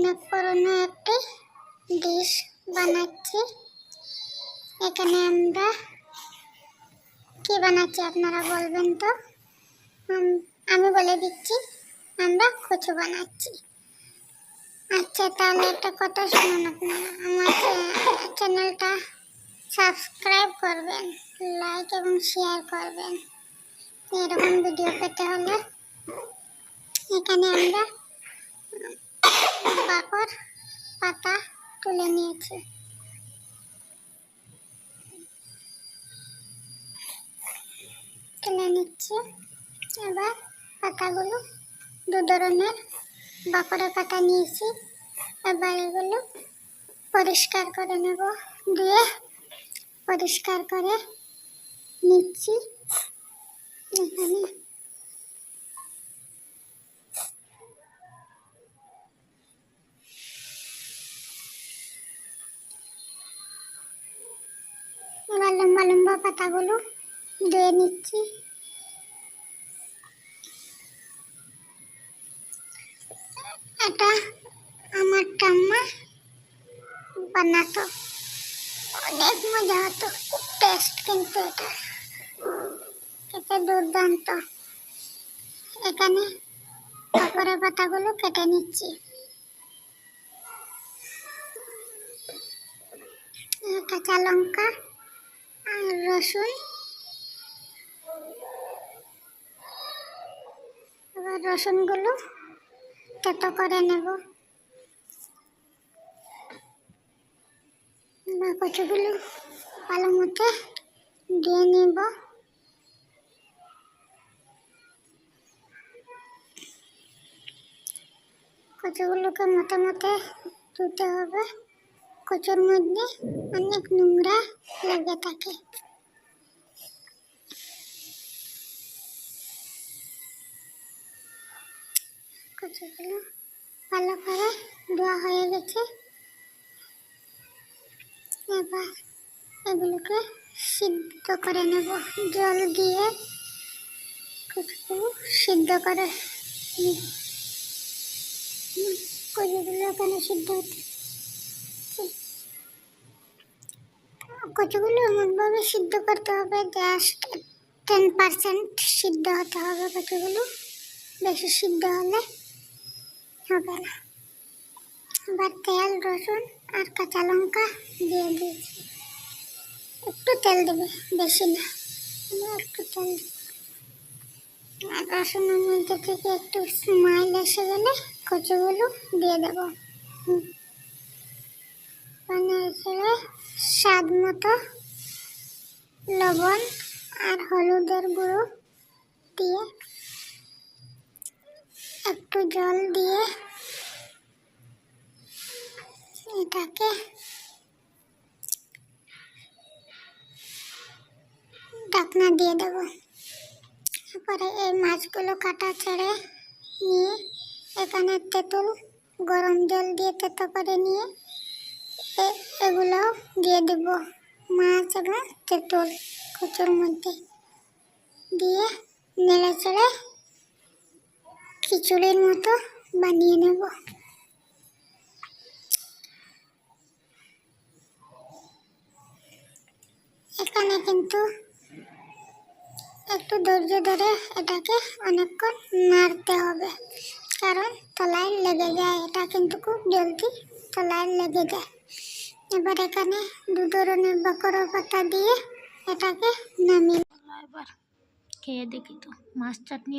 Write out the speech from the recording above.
অনেক পুরনো একটি ডিশ বানাচ্ছি। এখানে আমরা কি বানাচ্ছি আপনারা বলবেন তো? আমি বলে দিচ্ছি, আমরা কচু বানাচ্ছি। আচ্ছা তাহলে একটা কথা শুনুন আপনারা। আমার চ্যানেলটা সাবস্ক্রাইব করবেন, লাইক এবং শেয়ার করবেন। এরকম ভিডিও পেতে হলে এখানে আমরা বাকর পাতা তুলে নিয়েছি। তুলে নিচ্ছি। এবার পাতাগুলো দু ধরনের বাকরের পাতা নিয়েছি। এবার এগুলো পরিষ্কার করে নেব দিয়ে পরিষ্কার করে নিচ্ছি। এখানে পাতাগুলো ধুয়ে নিচ্ছি। এটা আমার ঠাম্মা বানাতো। অনেক মজা হতো, খুব টেস্ট কিন্তু এটা। খেতে দুর্দান্ত। এখানে কাপড়ের পাতাগুলো কেটে নিচ্ছি। আর কাঁচা লঙ্কা রসুন এবার রসুনগুলো তেতো করে নেব। এবার কচুগুলো ভালো মতো দিয়ে নেব। কচুগুলোকে মতো ধুতে হবে। কচুর মধ্যে অনেক নোংরা লেগে থাকে। কচুগুলো ভালো করে ধোয়া হয়ে গেছে। এবার এগুলোকে সিদ্ধ করে নেব। জল দিয়ে কচুগুলো সিদ্ধ করে। কচুগুলো এখানে সিদ্ধ হচ্ছে। কচুগুলো এমনভাবে সিদ্ধ করতে হবে জাস্ট টেন পার্সেন্ট সিদ্ধ হতে হবে কচুগুলো। বেশি সিদ্ধ হলে না এবার তেল, রসুন আর কাঁচা লঙ্কা দিয়ে দিয়েছি। একটু তেল দেবে, বেশি না। একটু তেল আর রসুনের মধ্যে থেকে একটু স্মাইল এসে গেলে কচুগুলো দিয়ে দেবো। মানে স্বাদ মতো লবণ আর হলুদের গুঁড়ো দিয়ে একটু জল দিয়ে এটাকে ঢাকনা দিয়ে দেব। তারপরে এই মাছগুলো কাটা ছেড়ে নিয়ে এখানে তেঁতুল, গরম জল দিয়ে তেতো করে নিয়ে এগুলো দিয়ে দেব মাছ এবং তেঁতুল কচুর মধ্যে। দিয়ে নেড়ে চেড়ে খিচুড়ির মতো বানিয়ে নেব। এখানে কিন্তু একটু ধৈর্য ধরে এটাকে অনেকক্ষণ নাড়তে হবে, কারণ তলায় লেগে যায়। এটা কিন্তু খুব জলদি তলায় লেগে যায়। এবার এখানে দু ধরনের বকর পাতা দিয়ে এটাকে নামিয়ে খেয়ে দেখি তো, মাছ চাটনি